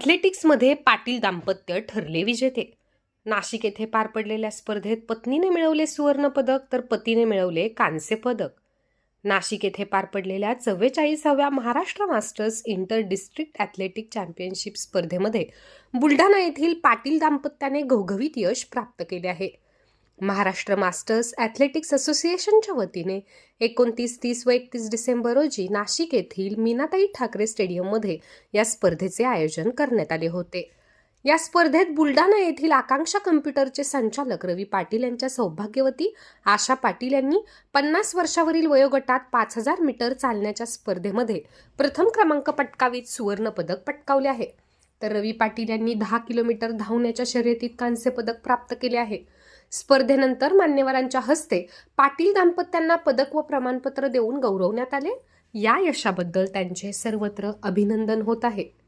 ॲथलेटिक्समध्ये पाटील दाम्पत्य ठरले विजेते. नाशिक येथे पार पडलेल्या स्पर्धेत पत्नीने मिळवले सुवर्णपदक तर पतीने मिळवले कांस्य पदक. नाशिक येथे पार पडलेल्या चव्वेचाळीसाव्या Maharashtra masters inter district athletic championship स्पर्धेमध्ये बुलढाणा येथील पाटील दाम्पत्याने घवघवीत यश प्राप्त केले आहे. महाराष्ट्र मास्टर्स ॲथलेटिक्स असोसिएशनच्या वतीने एकोणतीस तीस व एकतीस डिसेंबर रोजी नाशिक येथील मीनाताई ठाकरे स्टेडियममध्ये या स्पर्धेचे आयोजन करण्यात आले होते. या स्पर्धेत बुलढाणा येथील आकांक्षा कम्प्युटरचे संचालक रवी पाटील यांच्या सौभाग्यवती आशा पाटील यांनी पन्नास वर्षावरील वयोगटात पाच हजार मीटर चालण्याच्या स्पर्धेमध्ये प्रथम क्रमांक पटकावीत सुवर्णपदक पटकावले आहे. तर रवी पाटील यांनी दहा किलोमीटर धावण्याच्या शर्यतीत कांस्य पदक प्राप्त केले आहे. स्पर्धेनंतर मान्यवरांच्या हस्ते पाटील दाम्पत्यांना पदक व प्रमाणपत्र देऊन गौरवण्यात आले. या यशाबद्दल त्यांचे सर्वत्र अभिनंदन होत आहे.